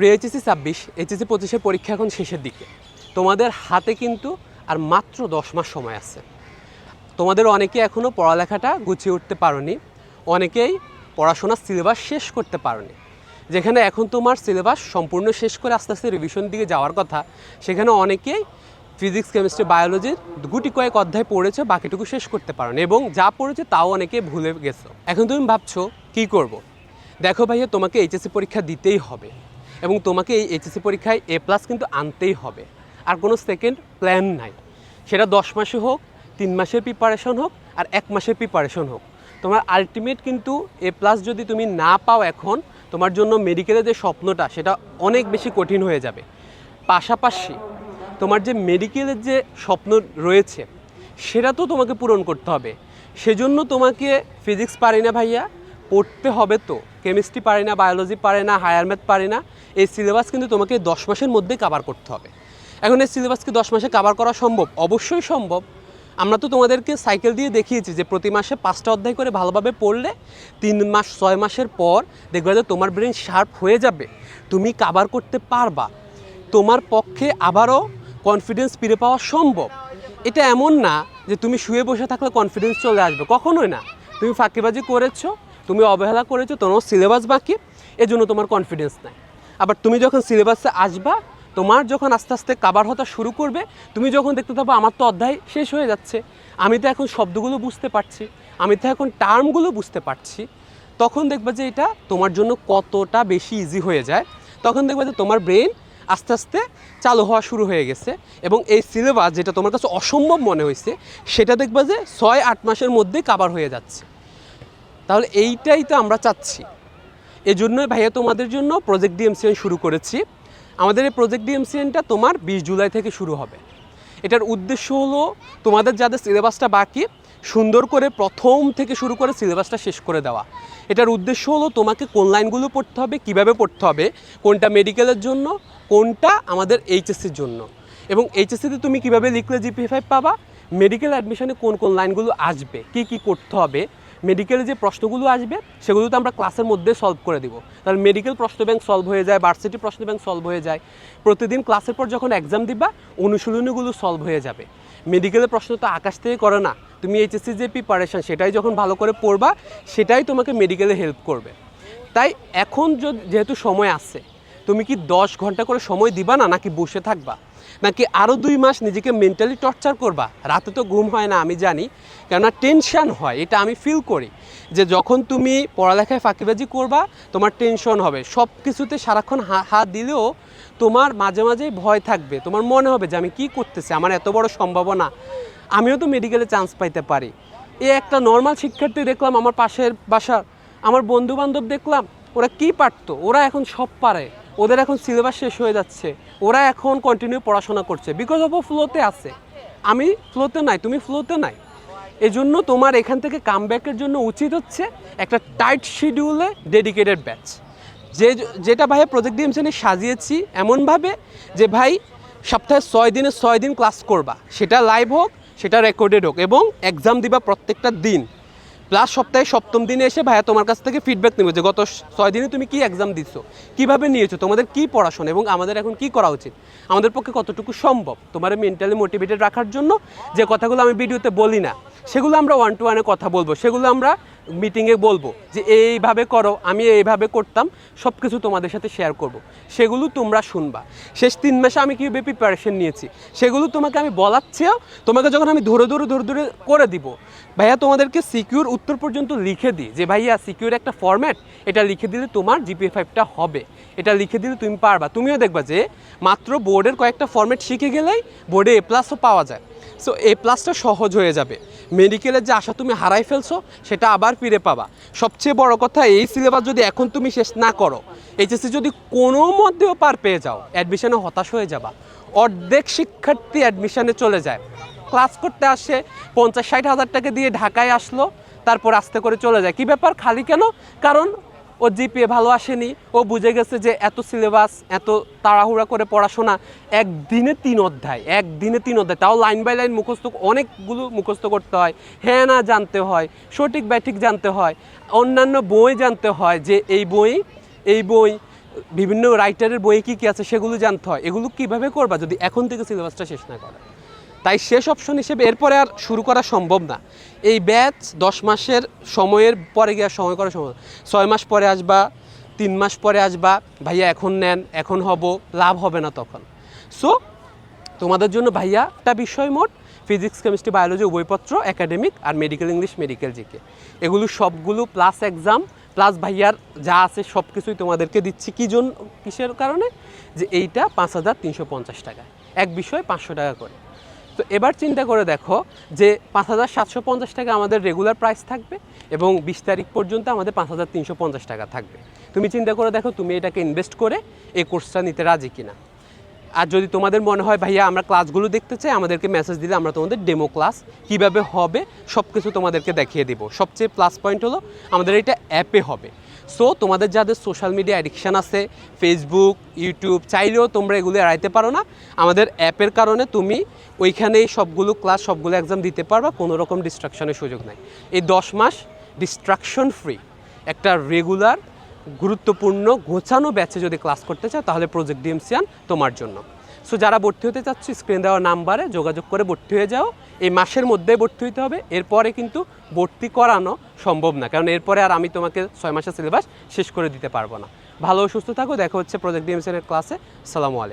Pre HSC ছাব্বিশ HSC পঁচিশের পরীক্ষা এখন শেষের দিকে। তোমাদের হাতে কিন্তু আর মাত্র দশ মাস সময় আছে। তোমাদের অনেকে এখনও পড়ালেখাটা গুছিয়ে উঠতে পারোনি, অনেকেই পড়াশোনার সিলেবাস শেষ করতে পারোনি। যেখানে এখন তোমার সিলেবাস সম্পূর্ণ শেষ করে আস্তে আস্তে রিভিশন দিকে যাওয়ার কথা, সেখানে অনেকেই ফিজিক্স কেমিস্ট্রি বায়োলজির গুটি কয়েক অধ্যায় পড়েছে, বাকিটুকু শেষ করতে পারোনি এবং যা পড়েছে তাও অনেকে ভুলে গেছো। এখন তুমি ভাবছ, কি করব। দেখো ভাইয়া, তোমাকে এইচএসসি পরীক্ষা দিতেই হবে। এবং তোমাকে এই এইচএসসি পরীক্ষায় এ প্লাস কিন্তু আনতেই হবে। আর কোনো সেকেন্ড প্ল্যান নাই। সেটা দশ মাসে হোক, তিন মাসের প্রিপারেশন হোক, আর এক মাসের প্রিপারেশন হোক। তোমার আলটিমেট কিন্তু এ প্লাস যদি তুমি না পাও এখন, তোমার জন্য মেডিকেলের যে স্বপ্নটা, সেটা অনেক বেশি কঠিন হয়ে যাবে। পাশাপাশি তোমার যে মেডিকেলের যে স্বপ্ন রয়েছে, সেটা তো তোমাকে পূরণ করতে হবে। সেজন্য তোমাকে ফিজিক্স পারি না ভাইয়া। পড়তে হবে তো। কেমিস্ট্রি পারি না, বায়োলজি পারে না, হায়ার ম্যাথ পারি না, এই সিলেবাস কিন্তু তোমাকে দশ মাসের মধ্যেই কাভার করতে হবে। এখন এই সিলেবাস কি দশ মাসে কাভার করা সম্ভব? অবশ্যই সম্ভব। আমরা তো তোমাদেরকে সাইকেল দিয়ে দেখিয়েছি যে প্রতি মাসে পাঁচটা অধ্যায় করে ভালোভাবে পড়লে তিন মাস, ছয় মাসের পর দেখবে যে তোমার ব্রেন শার্প হয়ে যাবে। তুমি কাভার করতে পারবা। তোমার পক্ষে আবারও কনফিডেন্স ফিরে পাওয়া সম্ভব। এটা এমন না যে তুমি শুয়ে বসে থাকলে কনফিডেন্স চলে আসবে। কখনোই না। তুমি ফাঁকিবাজি করেছ তুমি অবহেলা করেছ, তোমার সিলেবাস বাকি, এজন্য তোমার কনফিডেন্স নাই। আবার তুমি যখন সিলেবাসে আসবা, তোমার যখন আস্তে আস্তে কাবার হতে শুরু করবে, তুমি যখন দেখতে পাবো আমার তো অধ্যায় শেষ হয়ে যাচ্ছে। আমি তো এখন শব্দগুলো বুঝতে পারছি, আমি তো এখন টার্মগুলো বুঝতে পারছি। তখন দেখবা যে এটা তোমার জন্য কতটা বেশি ইজি হয়ে যায়। তখন দেখবা যে তোমার ব্রেন আস্তে আস্তে চালু হওয়া শুরু হয়ে গেছে এবং এই সিলেবাস যেটা তোমার কাছে অসম্ভব মনে হয়েছে, সেটা দেখবা যে ছয় আট মাসের মধ্যে কাবার হয়ে যাচ্ছে। তাহলে এইটাই তো আমরা চাচ্ছি। এজন্যই ভাইয়া তোমাদের জন্য প্রজেক্ট ডিএমসিএন শুরু করেছি। আমাদের এই প্রজেক্ট ডিএমসিএনটা তোমার বিশ জুলাই থেকে শুরু হবে। এটার উদ্দেশ্য হলো তোমাদের যাদের সিলেবাসটা বাকি, সুন্দর করে প্রথম থেকে শুরু করে সিলেবাসটা শেষ করে দেওয়া। এটার উদ্দেশ্য হলো তোমাকে কোন লাইনগুলো পড়তে হবে, কীভাবে পড়তে হবে, কোনটা মেডিকেলের জন্য, কোনটা আমাদের এইচএসসির জন্য। এবং এইচএসসিতে তুমি কীভাবে লিখলে জিপি ফাইভ পাবা, মেডিকেল অ্যাডমিশনে কোন কোন লাইনগুলো আসবে, কি কি করতে হবে মেডিকেলে যে প্রশ্নগুলো আসবে, সেগুলো তো আমরা ক্লাসের মধ্যে সলভ করে দিব। তাহলে মেডিকেল প্রশ্ন ব্যাংক সলভ হয়ে যায় ভার্সিটি প্রশ্ন ব্যাংক সলভ হয়ে যায়। প্রতিদিন ক্লাসের পর যখন এক্সাম দিবা, অনুশীলনীগুলো সলভ হয়ে যাবে। মেডিকেলের প্রশ্ন তো আকাশ থেকে করে না। তুমি এইচএসসি যে প্রিপারেশন সেটাই যখন ভালো করে পড়বা, সেটাই তোমাকে মেডিকেলে হেল্প করবে। তাই এখন যেহেতু সময় আছে, তুমি কি দশ ঘণ্টা করে সময় দিবা না, নাকি বসে থাকবা? নাকি আরও দুই মাস নিজেকে মেন্টালি টর্চার করবা? রাতে তো ঘুম হয় না, আমি জানি। কেননা টেনশন হয়, এটা আমি ফিল করি। যে যখন তুমি পড়ালেখায় ফাঁকিবাজি করবা, তোমার টেনশন হবে। সব কিছুতে সারাক্ষণ হাত দিলেও তোমার মাঝে মাঝেই ভয় থাকবে। তোমার মনে হবে যে আমি কি করতেছি, আমার এত বড় সম্ভাবনা। আমিও তো মেডিকেলে চান্স পাইতে পারি। এ একটা নর্মাল শিক্ষার্থী দেখলাম, আমার পাশের বাসার আমার বন্ধু বান্ধব দেখলাম, ওরা কি পারতো? ওরা এখন সব পারে। ওদের এখন সিলেবাস শেষ হয়ে যাচ্ছে। ওরা এখন কন্টিনিউ পড়াশোনা করছে। বিকজ অফ ও ফ্লোতে আছে। আমি ফ্লোতে নাই, তুমি ফ্লোতে নাই। এজন্য তোমার এখান থেকে কামব্যাকের জন্য উচিত হচ্ছে একটা টাইট শিডিউলে ডেডিকেটেড ব্যাচ যে যেটা ভাই প্রজেক্ট ডিএমসেনে সাজিয়েছি এমনভাবে যে ভাই সপ্তাহে ছয় দিনে ছয় দিন ক্লাস করবা। সেটা লাইভ হোক, সেটা রেকর্ডেড হোক এবং এক্সাম দিবা প্রত্যেকটা দিন। প্লাস সপ্তাহে সপ্তম দিনে এসে ভাইয়া তোমার কাছ থেকে ফিডব্যাক নেবে যে গত ছয় দিনে তুমি কি এক্সাম দিচ্ছ কীভাবে নিয়েছো, তোমাদের কি পড়াশোনা এবং আমাদের এখন কি করা উচিত? আমাদের পক্ষে কতটুকু সম্ভব? তোমার মেন্টালি মোটিভেটেড রাখার জন্য যে কথাগুলো আমি ভিডিওতে বলি না, সেগুলো আমরা ওয়ান টু ওয়ানে কথা বলব, সেগুলো আমরা মিটিংয়ে বলব যে এইভাবে করো, আমি এইভাবে করতাম সব কিছু তোমাদের সাথে শেয়ার করব। সেগুলো তোমরা শুনবা। শেষ তিন মাসে আমি কীভাবে প্রিপারেশন নিয়েছি? সেগুলো তোমাকে আমি বলাচ্ছেও তোমাকে যখন আমি ধরে ধরে ধরে ধরে করে দিব, ভাইয়া তোমাদেরকে সিকিউর উত্তর পর্যন্ত লিখে দিই যে, ভাইয়া সিকিউর একটা ফর্ম্যাট এটা লিখে দিলে তোমার জিপিএ ফাইভটা হবে। এটা লিখে দিলে তুমি পারবা। তুমিও দেখবা যে, মাত্র বোর্ডের কয়েকটা ফর্ম্যাট শিখে গেলেই বোর্ডে এ প্লাসও পাওয়া যায়। সো এ প্লাসটা সহজ হয়ে যাবে। মেডিকেলের যে আশা তুমি হারাই ফেলছো, সেটা আবার ফিরে পাবা। সবচেয়ে বড় কথা, এই সিলেবাস যদি এখন তুমি শেষ না করো এইচএসসি যদি কোনো মধ্যেও পার পেয়ে যাও অ্যাডমিশনে হতাশ হয়ে যাবা। অর্ধেক শিক্ষার্থী অ্যাডমিশনে চলে যায়। ক্লাস করতে আসে, পঞ্চাশ ষাট হাজার টাকা দিয়ে ঢাকায় আসলো, তারপর আস্তে করে চলে যায়। কি ব্যাপার? খালি কেন? কারণ ও জিপিএ ভালো আসেনি, ও বুঝে গেছে যে এত সিলেবাস এত তাড়াহুড়া করে পড়াশোনা, একদিনে তিন অধ্যায়, একদিনে তিন অধ্যায়। তাও লাইন বাই লাইন মুখস্থ, অনেকগুলো মুখস্থ করতে হয়। হ্যাঁ না জানতে হয়, সঠিক ব্যাঠিক জানতে হয়, অন্যান্য বই জানতে হয় যে এই বই এই বই, বিভিন্ন রাইটারের বইয়ে কী কী আছে সেগুলো জানতে হয়। এগুলো কীভাবে করবা যদি এখন থেকে সিলেবাসটা শেষ না করে? তাই শেষ অপশন হিসেবে এরপরে আর শুরু করা সম্ভব না। এই ব্যাচ দশ মাসের সময়ের পরে গিয়ে সময় করা সম্ভব ছয় মাস পরে আসবা, তিন মাস পরে আসবা, ভাইয়া, এখন নেন, এখন হব, লাভ হবে না তখন। সো তোমাদের জন্য ভাইয়া একটা বিষয় মোট ফিজিক্স কেমিস্ট্রি বায়োলজি উভয়পত্র একাডেমিক আর মেডিকেল ইংলিশ মেডিকেল জিকে এগুলো সবগুলো প্লাস এক্সাম প্লাস ভাইয়ার যা আছে সব কিছুই তোমাদেরকে দিচ্ছি। কী জন্য কিসের কারণে? যে এইটা পাঁচ হাজার তিনশো পঞ্চাশ টাকা এক বিষয় পাঁচশো টাকা করে। তো এবার চিন্তা করে দেখো যে পাঁচ হাজার সাতশো পঞ্চাশ টাকা আমাদের রেগুলার প্রাইস থাকবে এবং বিশ তারিখ পর্যন্ত আমাদের পাঁচ হাজার তিনশো পঞ্চাশ টাকা থাকবে। তুমি চিন্তা করে দেখো তুমি এটাকে ইনভেস্ট করে এই কোর্সটা নিতে রাজি কিনা। আর যদি তোমাদের মনে হয়, ভাইয়া, আমরা ক্লাসগুলো দেখতে চাই, আমাদেরকে মেসেজ দিলে আমরা তোমাদের ডেমো ক্লাস কীভাবে হবে? সব কিছু তোমাদেরকে দেখিয়ে দিব। সবচেয়ে প্লাস পয়েন্ট হলো আমাদের এটা অ্যাপে হবে। সো তোমাদের যাদের সোশ্যাল মিডিয়া অ্যাডিকশান আছে ফেসবুক ইউটিউব চাইলেও তোমরা এগুলো এড়াইতে পারো না। আমাদের অ্যাপের কারণে তুমি ওইখানেই সবগুলো ক্লাস সবগুলো এক্সাম দিতে পারবা, কোনো রকম ডিস্ট্রাকশনের সুযোগ নাই। এই দশ মাস ডিস্ট্রাকশন ফ্রি একটা রেগুলার গুরুত্বপূর্ণ, গোছানো ব্যাচে যদি ক্লাস করতে চাও, তাহলে প্রজেক্ট ডিএমসিয়ান তোমার জন্য। সো যারা ভর্তি হতে চাচ্ছ স্ক্রিন দেওয়া নাম্বারে যোগাযোগ করে ভর্তি হয়ে যাও। এই মাসের মধ্যে ভর্তি হইতে হবে, এরপরে কিন্তু ভর্তি করানো সম্ভব না, কারণ এরপরে আর আমি তোমাকে ছয় মাসের সিলেবাস শেষ করে দিতে পারব না। ভালো, সুস্থ থাকো, দেখা হচ্ছে প্রজেক্ট ডিএমসিএনের ক্লাসে সালামু আলাইকুম।